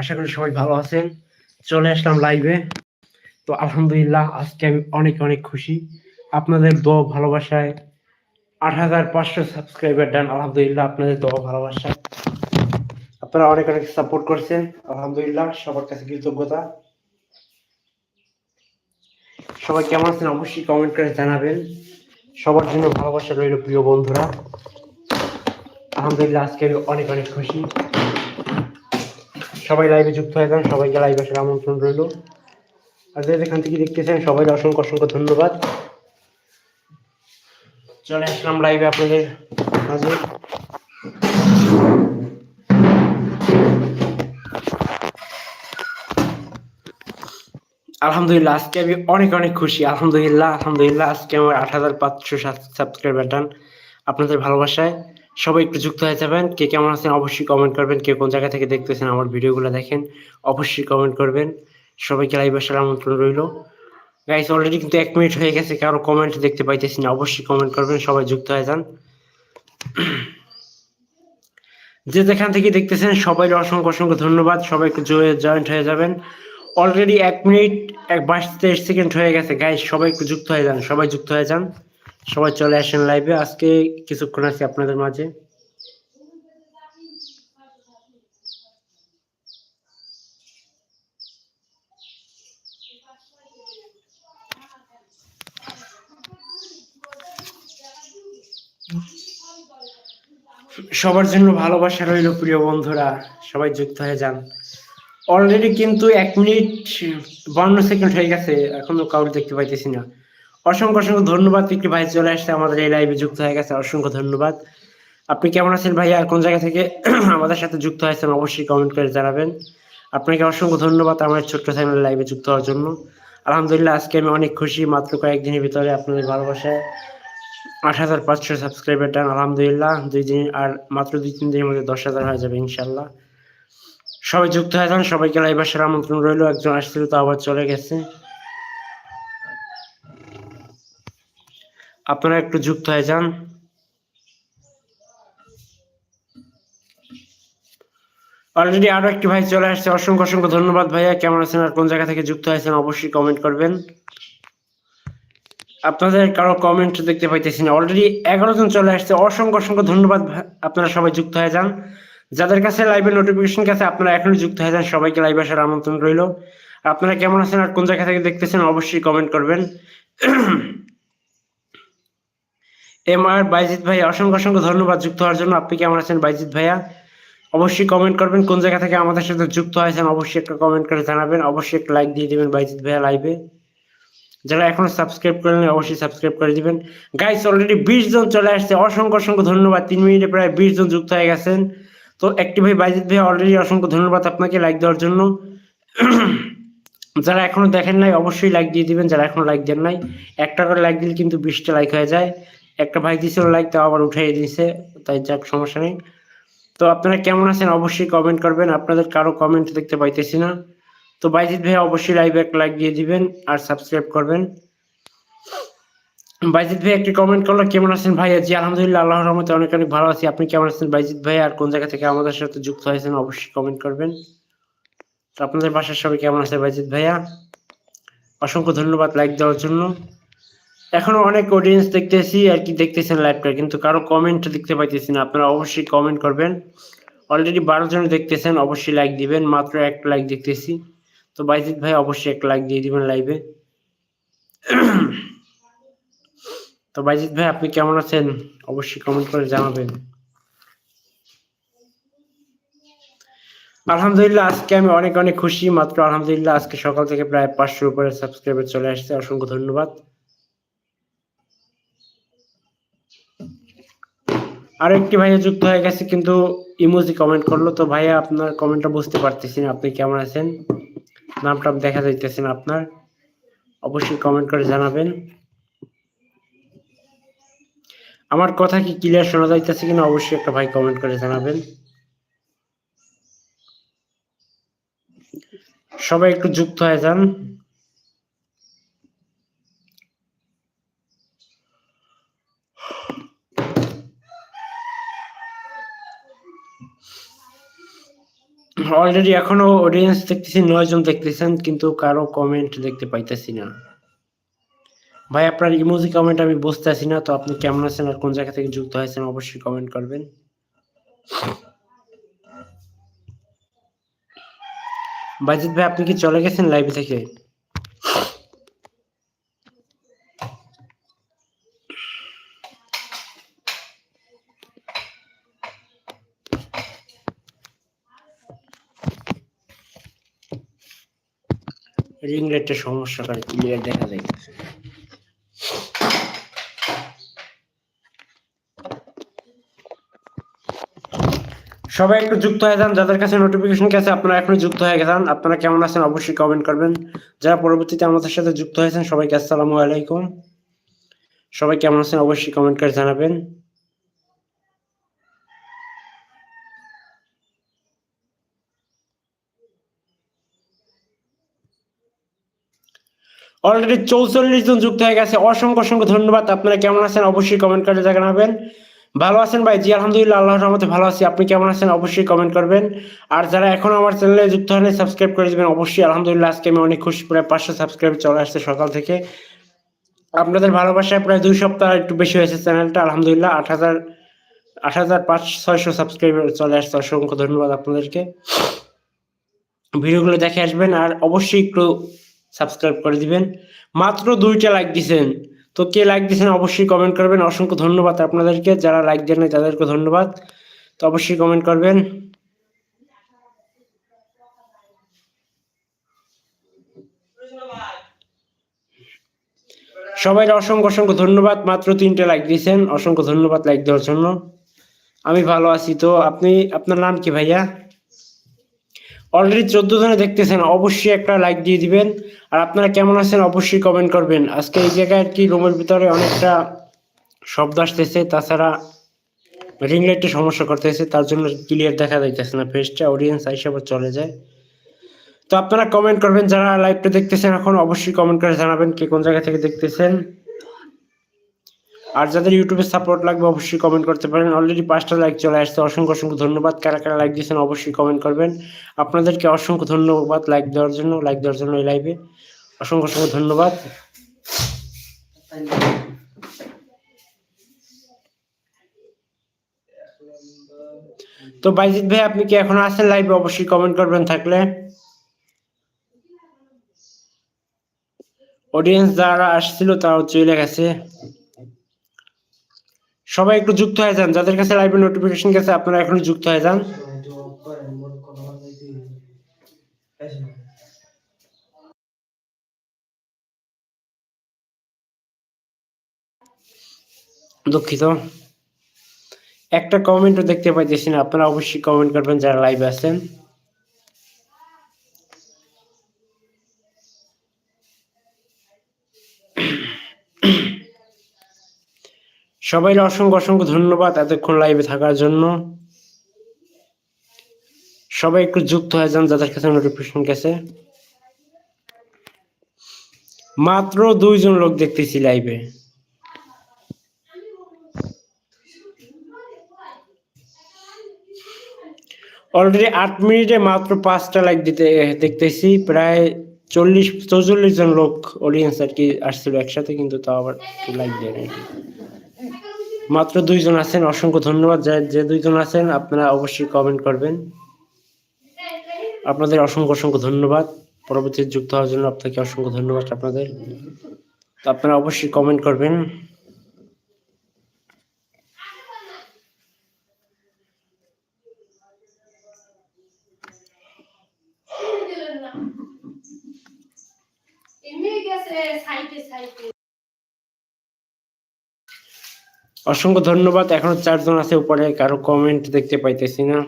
আশা করি সবাই ভালো আছেন। চলে আসলাম লাইভে তো আলহামদুলিল্লাহ, আজকে আমি অনেক অনেক খুশি। আপনাদের দোয়া ভালোবাসায় আট হাজার পাঁচশো সাবস্ক্রাইবার ডান আলহামদুলিল্লাহ, আপনাদের দোয়া ভালোবাসায়। আপনারা অনেক অনেক সাপোর্ট করছেন। আলহামদুলিল্লাহ, সবার কাছে কৃতজ্ঞতা। সবাই কেমন আছেন? অবশ্যই কমেন্ট করে জানাবেন। সবার জন্য ভালোবাসা রইল প্রিয় বন্ধুরা। আলহামদুলিল্লাহ, আজকে আমি অনেক অনেক খুশি। সবাই লাইভে যুক্ত হয়ে যান, সবাইকে লাইভে আসার আমন্ত্রণ রইল। আর যে যেখান থেকে দেখতেছেন সবাই অসংখ্য অসংখ্য ধন্যবাদ। চলে আসলাম লাইভে আপনাদের মাঝে। আলহামদুলিল্লাহ, আজকে আমি অনেক অনেক খুশি। আলহামদুলিল্লাহ আলহামদুলিল্লাহ, আজকে আমার আট হাজার পাঁচশো সাবস্ক্রাইবার ডান আপনাদের ভালোবাসায়। সবাই একটু যুক্ত হয়ে যাবেন। কে কেমন আছেন অবশ্যই কমেন্ট করবেন। কে কোন জায়গা থেকে দেখতেছেন আমার ভিডিওগুলো দেখেন, অবশ্যই কমেন্ট করবেন। সবাইকে লাইভ আসার আমন্ত্রণ রইল। গাইস অলরেডি কিন্তু এক মিনিট হয়ে গেছে, কারও কমেন্ট দেখতে পাইতেছি না। অবশ্যই কমেন্ট করবেন, সবাই যুক্ত হয়ে যান। যে যেখান থেকে দেখতেছেন সবাই অসংখ্য অসংখ্য ধন্যবাদ। সবাই একটু জয়েন্ট হয়ে যাবেন। অলরেডি এক মিনিট এক বাইশ তেইশ সেকেন্ড হয়ে গেছে। গাইস সবাই একটু যুক্ত হয়ে যান, সবাই যুক্ত হয়ে যান। সবাই চলে আসেন লাইভে আজকে কিছুক্ষণ আছি আপনাদের মাঝে। সবার জন্য ভালোবাসা রইল প্রিয় বন্ধুরা। সবাই যুক্ত হয়ে যান। অলরেডি কিন্তু এক মিনিট বান্ন সেকেন্ড হয়ে গেছে। এখনও কাউকে দেখতে পাইতেছি না। অসংখ্য অসংখ্য ধন্যবাদ একটি ভাই চলে আসছে, আমাদের এই লাইভে যুক্ত হয়ে গেছে, অসংখ্য ধন্যবাদ। আপনি কেমন আছেন ভাই আর কোন জায়গা থেকে আমাদের সাথে যুক্ত হয়েছেন অবশ্যই কমেন্ট করে জানাবেন। আপনাকে অসংখ্য ধন্যবাদ আমার ছোট্ট চ্যানেল লাইভে যুক্ত হওয়ার জন্য। আলহামদুলিল্লাহ, আজকে আমি অনেক খুশি, মাত্র কয়েকদিনের ভিতরে আপনাদের ভালোবাসায় আট হাজার পাঁচশো সাবস্ক্রাইবার ডান আলহামদুলিল্লাহ। দুই দিন, আর মাত্র দুই তিন দিনের মধ্যে দশ হাজার হয়ে যাবে ইনশাল্লাহ সবাই যুক্ত হয়ে যান, সবাইকে লাইভ আসার আমন্ত্রণ রইল, একজন আসছিল তো আবার চলে গেছে। আপনারা একটু যুক্ত হয়ে যান। অলরেডি আরও একটি ভাই চলে আসছে। অসংখ্য অসংখ্য ধন্যবাদ ভাইয়া। কেমন আছেন আর কোন জায়গা থেকে যুক্ত হয়েছেন অবশ্যই কমেন্ট করবেন। আপনাদের কারও কমেন্ট দেখতে পাইতেছি না। অলরেডি এগারো জন চলে আসছে। অসংখ্য অসংখ্য ধন্যবাদ আপনারা সবাই যুক্ত হয়ে যান। যাদের কাছে লাইভের নোটিফিকেশন কাছে আপনারা এখনই যুক্ত হয়ে যান। সবাইকে লাইভ আসার আমন্ত্রণ রইল। আপনারা কেমন আছেন আর কোন জায়গা থেকে দেখতেছেন অবশ্যই কমেন্ট করবেন। এম আর বাইজিৎ ভাই অসংখ্য অসংখ্য ধন্যবাদ যুক্ত হওয়ার জন্য। আপনি কেমন আছেন বাইজিৎ ভাইয়া? অবশ্যই কমেন্ট করবেন। কোন জায়গা থেকে আমাদের সাথে যুক্ত হয়েছেন অবশ্যই একটা কমেন্ট করে জানাবেন। অবশ্যই একটা লাইক দিয়ে দিবেন বাইজিৎ ভাইয়া লাইভে যারা এখনও সাবস্ক্রাইব করেন অবশ্যই সাবস্ক্রাইব করে দিবেন। গাইস অলরেডি বিশ জন চলে আসছে। অসংখ্য অসংখ্য ধন্যবাদ। তিন মিনিটে প্রায় বিশ জন যুক্ত হয়ে গেছেন। তো একটি ভাই বাইজিৎ ভাই অলরেডি অসংখ্য ধন্যবাদ আপনাকে লাইক দেওয়ার জন্য। যারা এখনও দেখেন নাই, অবশ্যই লাইক দিয়ে দিবেন। যারা এখনও লাইক দেন নাই, একটা করে লাইক দিলে কিন্তু বিশটা লাইক হয়ে যায়। একটা ভাই দিয়েছিল লাইক তাও আবার উঠাই দিয়েছে তাই যাক, সমস্যা নেই। তো আপনারা কেমন আছেন অবশ্যই কমেন্ট করবেন, আপনাদের কারও কমেন্ট দেখতে পাইতেছি না। তো বাইজিৎ ভাই অবশ্যই লাইভে একটা লাইক দিয়ে দিবেন আর সাবস্ক্রাইব করবেন। বাইজিৎ ভাই একটি কমেন্ট করল, কেমন আছেন ভাই জি, আলহামদুলিল্লাহ, আল্লাহর রহমতে অনেক অনেক ভালো আছি। আপনি কেমন আছেন বাইজিৎ ভাই আর কোন জায়গা থেকে আমাদের সাথে যুক্ত হয়েছেন অবশ্যই কমেন্ট করবেন। তো আপনাদের বাসার সবাই কেমন আছে বাইজিৎ ভাইয়া? অসংখ্য ধন্যবাদ লাইক দেওয়ার জন্য। এখনও অনেক অডিয়েন্স দেখতেছি আর কি দেখতেছেন লাইভটা কিন্তু কারও কমেন্ট দেখতে পাইতেছি না। আপনারা অবশ্যই কমেন্ট করবেন। অলরেডি বারো জন দেখতেছেন, অবশ্যই লাইক দিবেন। মাত্র একটা লাইক দেখতেছি। তো বাইজিৎ ভাই, অবশ্যই একটা লাইক দিয়ে দিবেন লাইভে তো বাইজিৎ ভাই, আপনি কেমন আছেন? অবশ্যই কমেন্ট করে জানাবেন। আলহামদুলিল্লাহ, আজকে আমি অনেক অনেক খুশি। মাত্র আলহামদুলিল্লাহ, আজকে সকাল থেকে প্রায় পাঁচশোর উপরে সাবস্ক্রাইবার চলে আসছে। অসংখ্য ধন্যবাদ। আরও একটি ভাইয়া যুক্ত হয়ে গেছে, কিন্তু ইমোজি কমেন্ট করল। তো ভাইয়া, আপনার কমেন্টটা বুঝতে পারতেছি না, আপনি কেমন আছেন? নামটা দেখা যাইতেছে না আপনার। অবশ্যই কমেন্ট করে জানাবেন। আমার কথা কি ক্লিয়ার শোনা যাইতেছে কিনা, অবশ্যই একটা ভাই কমেন্ট করে জানাবেন। সবাই একটু যুক্ত হয়ে যান। অলরেডি এখনও অডিয়েন্স দেখতেছি নয় জন দেখতেছেন, কিন্তু কারও কমেন্ট দেখতে পাইতেছি না। ভাই, আপনার ইমোজি কমেন্ট আমি বুঝতে আসি না, তো আপনি কেমন আছেন আর কোন জায়গা থেকে যুক্ত হয়েছেন অবশ্যই কমেন্ট করবেন। বাজিত ভাই, আপনি কি চলে গেছেন লাইভ থেকে? রিং লাইটের সমস্যা করে, ক্লিয়ার দেখা যাইতেছে সবাই একটু যুক্ত হয়ে যান, যাদের কাছে নোটিফিকেশন গেছে, আপনারা এখনও যুক্ত হয়ে গেছেন আপনারা কেমন আছেন অবশ্যই কমেন্ট করবেন। যারা পরবর্তীতে আমাদের সাথে যুক্ত হয়েছেন, সবাইকে আসসালামু আলাইকুম। সবাই কেমন আছেন অবশ্যই কমেন্ট করে জানাবেন। অলরেডি চৌচল্লিশ জন যুক্ত হয়ে গেছে। অসংখ্য অসংখ্য ধন্যবাদ। আপনারা কেমন আছেন? অবশ্যই কমেন্ট করে জানাবেন। ভালো আছেন ভাই? জি, আলহামদুলিল্লাহ, আল্লাহর রহমতে ভালো আছি। আপনি কেমন আছেন? অবশ্যই কমেন্ট করবেন। আর যারা এখন আমার চ্যানেলে যুক্ত হলে সাবস্ক্রাইব করে দেবেন। অবশ্যই, আলহামদুলিল্লাহ, আজকে আমি অনেক খুশি। প্রায় পাঁচশো সাবস্ক্রাইব চলে আসছে সকাল থেকে। আপনাদের ভালোবাসায় প্রায় দুই সপ্তাহ একটু বেশি হয়েছে চ্যানেলটা আলহামদুলিল্লাহ, আট হাজার আট হাজার পাঁচ ছয়শো সাবস্ক্রাইবার চলে আসছে। অসংখ্য ধন্যবাদ আপনাদেরকে। ভিডিওগুলো দেখে আসবেন। আর অবশ্যই একটু সাবস্ক্রাইব করে দিবেন। মাত্র দুইটা লাইক দিছেন। তো কে লাইক দিয়েছেন অবশ্যই কমেন্ট করবেন। অসংখ্য ধন্যবাদ আপনাদেরকে। যারা লাইক দেন নাই, তাদেরকে ধন্যবাদ। তো অবশ্যই কমেন্ট করবেন। সবাই অসংখ্য অসংখ্য ধন্যবাদ। মাত্র তিনটে লাইক দিয়েছেন অসংখ্য ধন্যবাদ লাইক দেওয়ার জন্য। আমি ভালো আছি। তো আপনি, আপনার নাম কি ভাইয়া? অলরেডি চোদ্দ জনে দেখতেছেন, অবশ্যই একটা লাইক দিয়ে দিবেন। আর আপনারা কেমন আছেন অবশ্যই কমেন্ট করবেন। আজকে এই জায়গায় আর কি রুমের ভিতরে অনেকটা শব্দ আসতেছে, তাছাড়া রিং লাইটের সমস্যা করতেছে, তার জন্য ক্লিয়ার দেখা যাইতেছে না। ফেসটা অডিয়েন্স হিসাবে চলে যায়। তো আপনারা কমেন্ট করবেন, যারা লাইভটা দেখতেছেন এখন, অবশ্যই কমেন্ট করে জানাবেন কে কোন জায়গা থেকে দেখতেছেন। আর যাদের ইউটিউবে সাপোর্ট লাগবে, অবশ্যই কমেন্ট করতে পারেন। অলরেডি পাঁচটা লাইক চলে আসছে, অসংখ্য অসংখ্য ধন্যবাদ। কারা কারা লাইক দিয়েছেন, অবশ্যই কমেন্ট করবেন। আপনাদেরকে অসংখ্য ধন্যবাদ লাইক দেওয়ার জন্য লাইক দেওয়ার জন্য এই লাইভে অসংখ্য অসংখ্য ধন্যবাদ। তো বাইজিৎ ভাই, আপনি কি এখন আছেন লাইভে অবশ্যই কমেন্ট করবেন থাকলে। অডিয়েন্স যারা আসছিল তারাও চলে গেছে। সবাই একটু যুক্ত হয়ে যান। যাদের কাছে লাইভে নোটিফিকেশন গেছে, আপনারা এখনও যুক্ত হয়ে যান। দুঃখিত। একটা কমেন্টও দেখতে পাইতেছি না। আপনারা অবশ্যই কমেন্ট করবেন যারা লাইভে আছেন। সবাই অসংখ্য অসংখ্য ধন্যবাদ এতক্ষণ লাইভে থাকার জন্য। সবাই একটু যুক্ত হয়ে যান, যাদের কাছে নোটিফিকেশন গেছে। মাত্র দুইজন লোক দেখতেছি লাইভে অলরেডি আট মিনিটে মাত্র পাঁচটা লাইক দিতে, দেখতেছি, প্রায় চল্লিশ, চৌচল্লিশ জন লোক অডিয়েন্স আর কি আসছিল একসাথে, কিন্তু তাও আবার লাইক দেয় মাত্র দুইজন আছেন, অসংখ্য ধন্যবাদ। যে দুইজন আছেন, আপনারা অবশ্যই কমেন্ট করবেন। আপনাদের অসংখ্য অসংখ্য ধন্যবাদ। পরবর্তী যুক্ত হওয়ার জন্য আপনাকে অসংখ্য ধন্যবাদ আপনাদের। তো আপনারা অবশ্যই কমেন্ট করবেন। অসংখ্য ধন্যবাদ। এখনও চারজন আছে উপরে কারও কমেন্ট দেখতে পাইতেছি না।